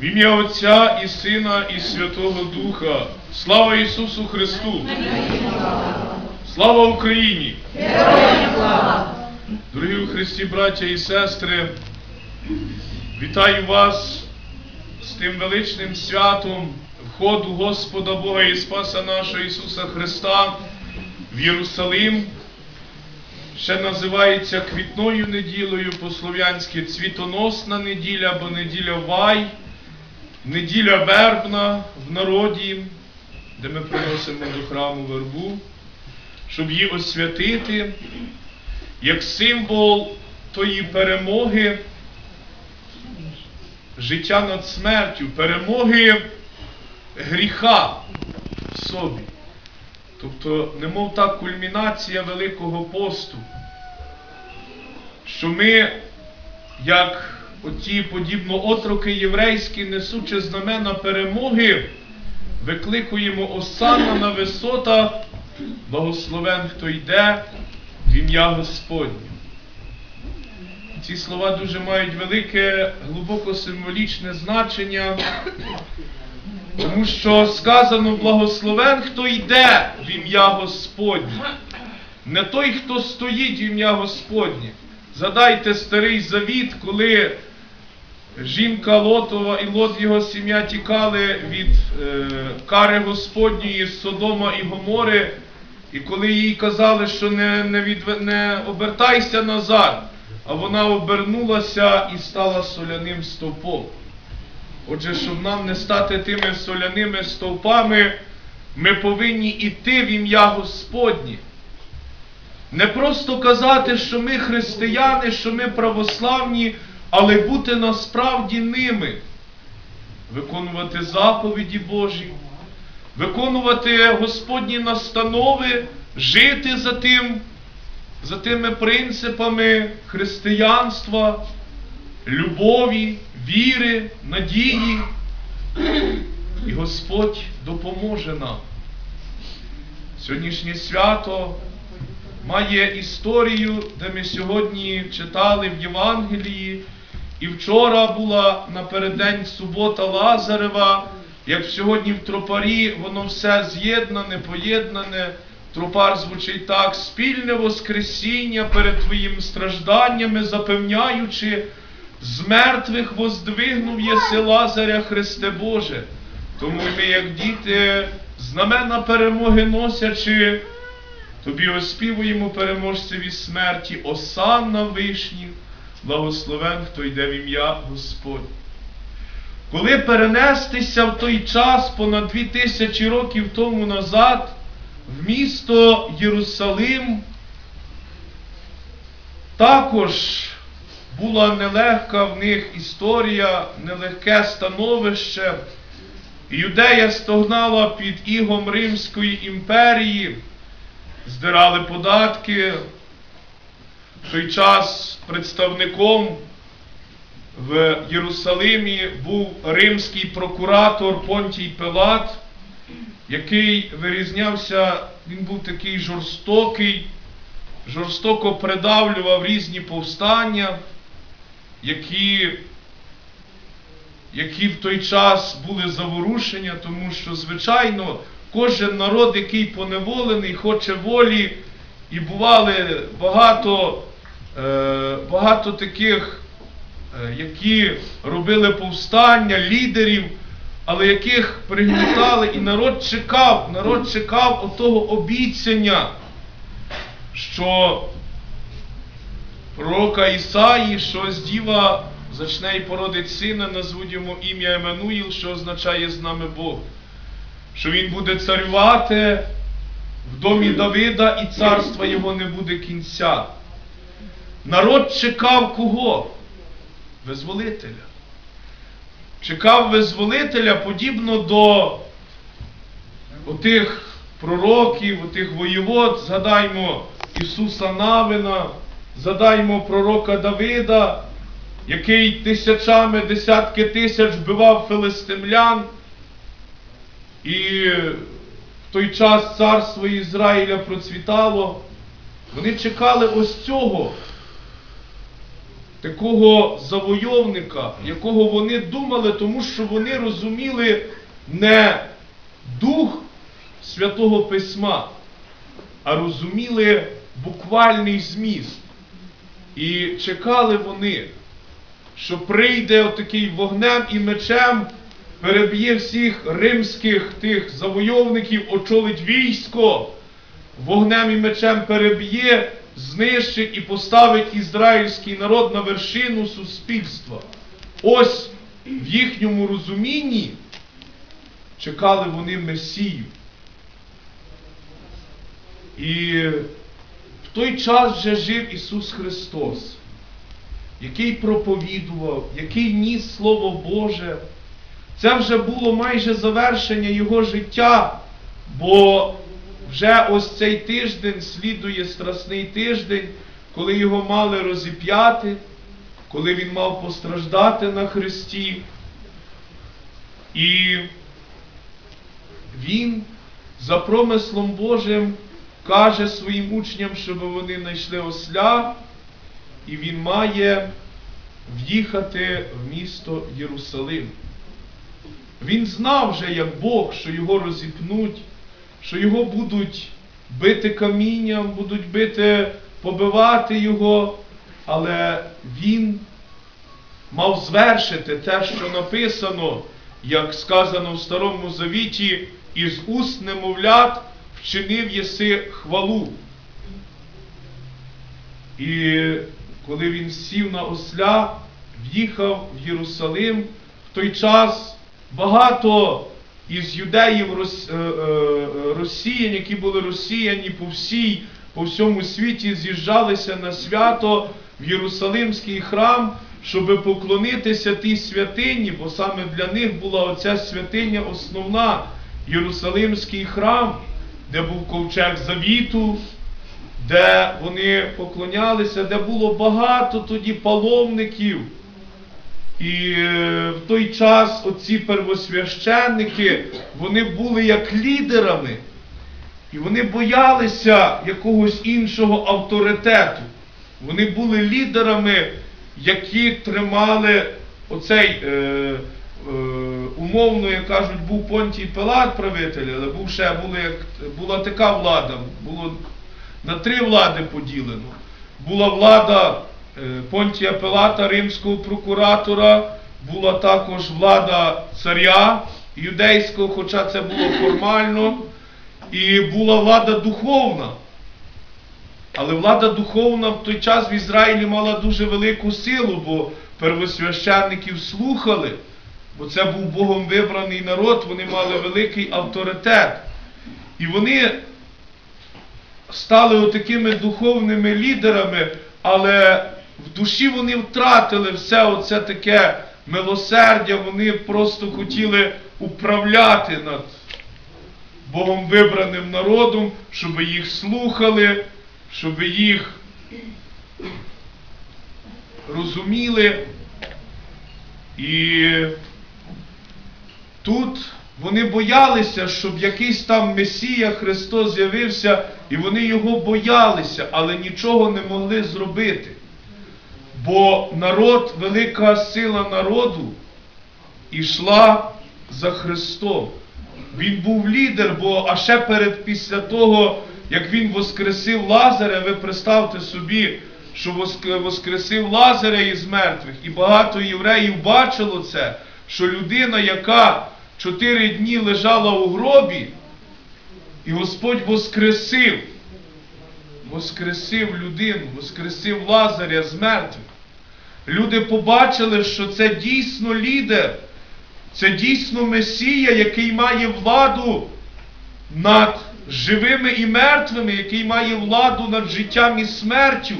В ім'я Отця і Сина, і Святого Духа. Слава Ісусу Христу! Слава Україні! Дорогі у Христі, браття і сестри, вітаю вас з тим величним святом входу Господа Бога і Спаса нашого Ісуса Христа в Єрусалим. Ще називається квітною неділею по-слов'янськи цвітоносна неділя або неділя Вай, неділя вербна в народі, де ми приносимо до храму вербу, щоб її освятити як символ тої перемоги, життя над смертю, перемоги гріха в собі. Тобто, немов та кульмінація Великого посту, що ми, як оті подібно отроки єврейські, несучи знамена перемоги, викликуємо осанна на висотах, благословен, хто йде в ім'я Господнє. Ці слова дуже мають велике, глибоко символічне значення, тому що сказано благословен, хто йде в ім'я Господнє. Не той, хто стоїть в ім'я Господнє. Згадайте старий завіт, коли жінка Лотова і Лот його сім'я тікали від е, кари Господньої з Содома і Гомори. І коли їй казали, що не, не, відве- не обертайся назад, а вона обернулася і стала соляним стовпом. Отже, щоб нам не стати тими соляними стовпами, ми повинні йти в ім'я Господнє. Не просто казати, що ми християни, що ми православні, але бути насправді ними, виконувати заповіді Божі, виконувати Господні настанови, жити за тим, за тими принципами християнства, любові, віри, надії. І Господь допоможе нам. Сьогоднішнє свято має історію, де ми сьогодні читали в Євангелії, і вчора була напереддень субота Лазарева, як сьогодні в тропарі, воно все з'єднане, поєднане. Тропар звучить так: спільне Воскресіння перед Твоїм стражданнями, запевняючи, з мертвих воздвигнув єси Лазаря Христе Боже. Тому ми, як діти, знамена перемоги носячи, Тобі оспівуємо переможцеві смерті, осан на вишні, благословен, хто йде в ім'я Господь. Коли перенестися в той час понад дві тисячі років тому назад в місто Єрусалим, також була нелегка в них історія, нелегке становище. Юдея стогнала під ігом Римської імперії, здирали податки. В той час представником в Єрусалимі був римський прокуратор Понтій Пилат, який вирізнявся, він був такий жорстокий, жорстоко придавлював різні повстання, які, які в той час були заворушення, тому що, звичайно, кожен народ, який поневолений, хоче волі, і бували багато, багато таких, е, які робили повстання, лідерів, але яких пригнітали, і народ чекав, народ чекав отого обіцяння, що пророка Ісаї, що з діва зачне і породить сина, назвуть йому ім'я Еммануїл, що означає з нами Бог. Що він буде царювати в домі Давида і царства його не буде кінця. Народ чекав кого? Визволителя. Чекав визволителя подібно до отих пророків, отих воєвод, згадаймо Ісуса Навина, згадаймо пророка Давида, який тисячами, десятки тисяч вбивав филистимлян. І в той час царство Ізраїля процвітало. Вони чекали ось цього такого завойовника, якого вони думали, тому що вони розуміли не дух Святого Письма, а розуміли буквальний зміст. І чекали вони, що прийде отакий вогнем і мечем, переб'є всіх римських тих завойовників, очолить військо, вогнем і мечем переб'є, знищить і поставить ізраїльський народ на вершину суспільства. Ось в їхньому розумінні чекали вони Месію. І в той час вже жив Ісус Христос, який проповідував, який ніс Слово Боже. Це вже було майже завершення Його життя, бо вже ось цей тиждень слідує страсний тиждень, коли його мали розіп'яти, коли він мав постраждати на Христі. І він за промислом Божим каже своїм учням, щоб вони знайшли осля, і він має в'їхати в місто Єрусалим. Він знав вже, як Бог, що його розіпнуть, що його будуть бити камінням, будуть бити, побивати його, але він мав звершити те, що написано, як сказано в Старому Завіті, із уст немовлят вчинив єси хвалу. І коли він сів на осля, в'їхав в Єрусалим, в той час багато із юдеїв е, е, росіян, які були росіяні по всій, по всьому світі, з'їжджалися на свято в Єрусалимський храм, щоб поклонитися тій святині, бо саме для них була оця святиня основна, Єрусалимський храм, де був ковчег завіту, де вони поклонялися, де було багато тоді паломників. І е, в той час оці первосвященники, вони були як лідерами, і вони боялися якогось іншого авторитету. Вони були лідерами, які тримали оцей, е, е, умовно, як кажуть, був Понтій Пилат правитель, але був ще були, була така влада, було на три влади поділено. Була влада Понтія Пилата, римського прокуратора, була також влада царя юдейського, хоча це було формально, і була влада духовна. Але влада духовна в той час в Ізраїлі мала дуже велику силу, бо первосвященників слухали, бо це був Богом вибраний народ, вони мали великий авторитет. І вони стали отакими духовними лідерами, але в душі вони втратили все оце таке милосердя, вони просто хотіли управляти над Богом вибраним народом, щоб їх слухали, щоб їх розуміли. І тут вони боялися, щоб якийсь там Месія Христос з'явився, і вони його боялися, але нічого не могли зробити. Бо народ, велика сила народу, ішла за Христом. Він був лідер, бо а ще перед після того, як він воскресив Лазаря, ви представте собі, що воскресив Лазаря із мертвих, і багато євреїв бачило це, що людина, яка чотири дні лежала у гробі, і Господь воскресив, воскресив людину, воскресив Лазаря з мертвих. Люди побачили, що це дійсно лідер, це дійсно Месія, який має владу над живими і мертвими, який має владу над життям і смертю.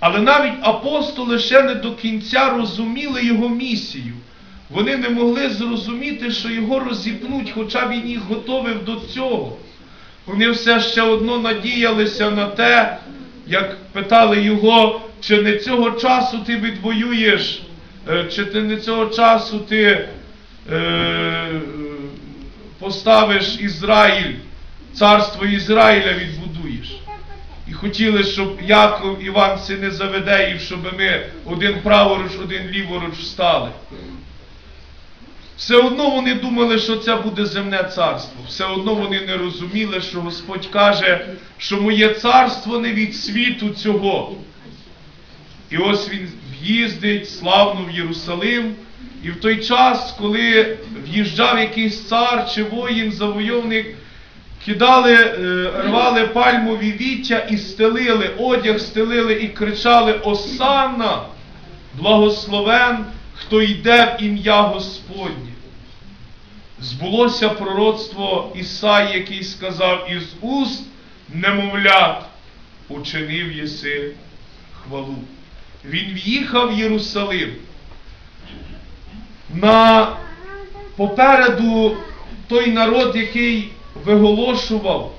Але навіть апостоли ще не до кінця розуміли його місію. Вони не могли зрозуміти, що його розіпнуть, хоча він їх готовив до цього. Вони все ще одно надіялися на те, як питали його, чи не цього часу ти відвоюєш, е, чи ти не цього часу ти е, поставиш Ізраїль, царство Ізраїля відбудуєш. І хотіли, щоб Яков Іван сини Заведеїв, щоб ми один праворуч, один ліворуч встали. Все одно вони думали, що це буде земне царство. Все одно вони не розуміли, що Господь каже, що моє царство не від світу цього. І ось він в'їздить славно в Єрусалим. І в той час, коли в'їжджав якийсь цар чи воїн, завойовник, кидали, е, рвали пальмові віття і стелили, одяг стелили і кричали Осанна, благословен, хто йде в ім'я Господнє. Збулося пророцтво Ісаї, який сказав, із уст немовлят учинив єси хвалу. Він в'їхав в Єрусалим. На попереду той народ, який виголошував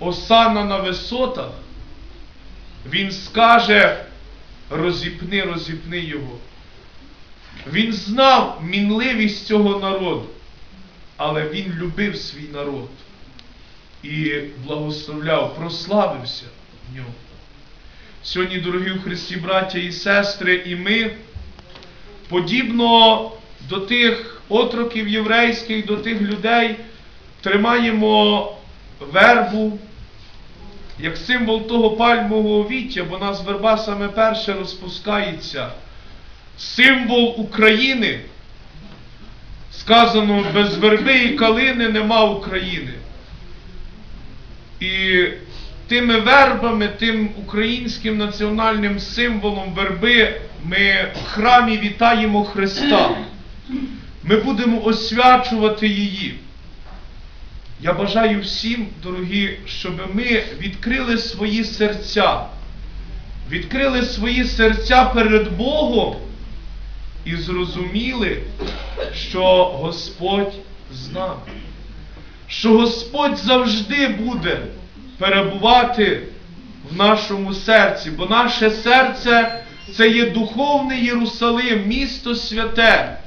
Осана на висотах, він скаже, розіпни, розіпни його. Він знав мінливість цього народу, але він любив свій народ і благословляв, прославився в ньому. Сьогодні, дорогі в Христі, браття і сестри, і ми, подібно до тих отроків єврейських, до тих людей, тримаємо вербу як символ того пальмового віття, бо нас верба саме перше розпускається. Символ України. Сказано, без верби і калини нема України. І тими вербами, тим українським національним символом верби ми в храмі вітаємо Христа. Ми будемо освячувати її. Я бажаю всім, дорогі, щоб ми відкрили свої серця, відкрили свої серця перед Богом і зрозуміли, що Господь з нами, що Господь завжди буде перебувати в нашому серці, бо наше серце це є духовний Єрусалим, місто святе,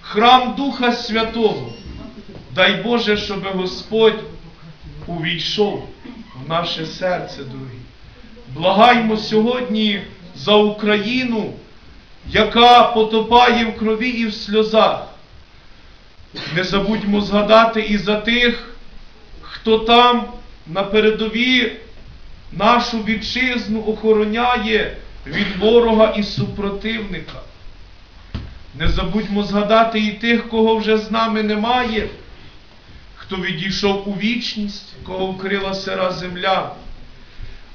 храм Духа Святого. Дай Боже, щоб Господь увійшов в наше серце, дорогі. Благаймо сьогодні за Україну, яка потопає в крові і в сльозах. Не забудьмо згадати і за тих, хто там на передові нашу вітчизну охороняє від ворога і супротивника. Не забудьмо згадати і тих, кого вже з нами немає, хто відійшов у вічність, кого вкрила сира земля.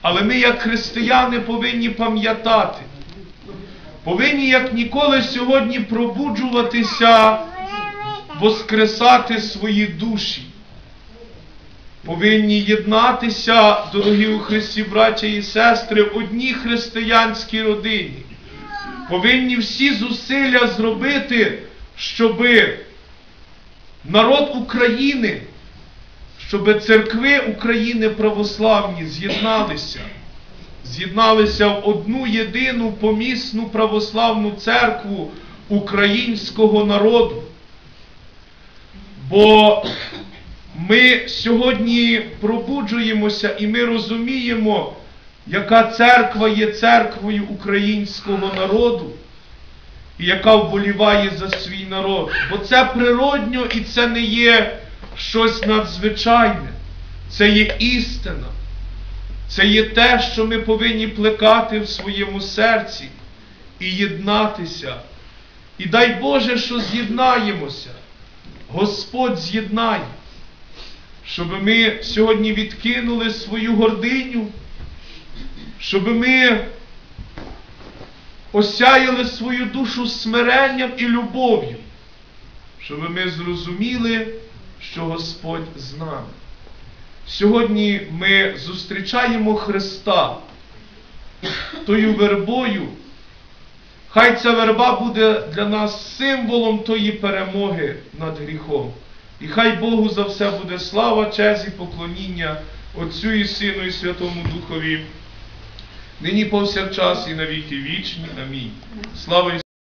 Але ми, як християни, повинні пам'ятати, повинні як ніколи сьогодні пробуджуватися, воскресати свої душі. Повинні єднатися, дорогі у Христі, браття і сестри, в одній християнській родині. Повинні всі зусилля зробити, щоби народ України, щоб церкви України православні з'єдналися, з'єдналися в одну єдину помісну православну церкву українського народу. Бо ми сьогодні пробуджуємося і ми розуміємо, яка церква є церквою українського народу, і яка вболіває за свій народ. Бо це природньо і це не є щось надзвичайне, це є істина. Це є те, що ми повинні плекати в своєму серці і єднатися. І дай Боже, що з'єднаємося. Господь з'єднає, щоб ми сьогодні відкинули свою гординю, щоб ми осяяли свою душу смиренням і любов'ю, щоб ми зрозуміли, що Господь з нами. Сьогодні ми зустрічаємо Христа тою вербою. Хай ця верба буде для нас символом тої перемоги над гріхом. І хай Богу за все буде слава, честь і поклоніння Отцю і Сину, і Святому Духові, нині повсякчас і навіки вічні. Амінь. Слава!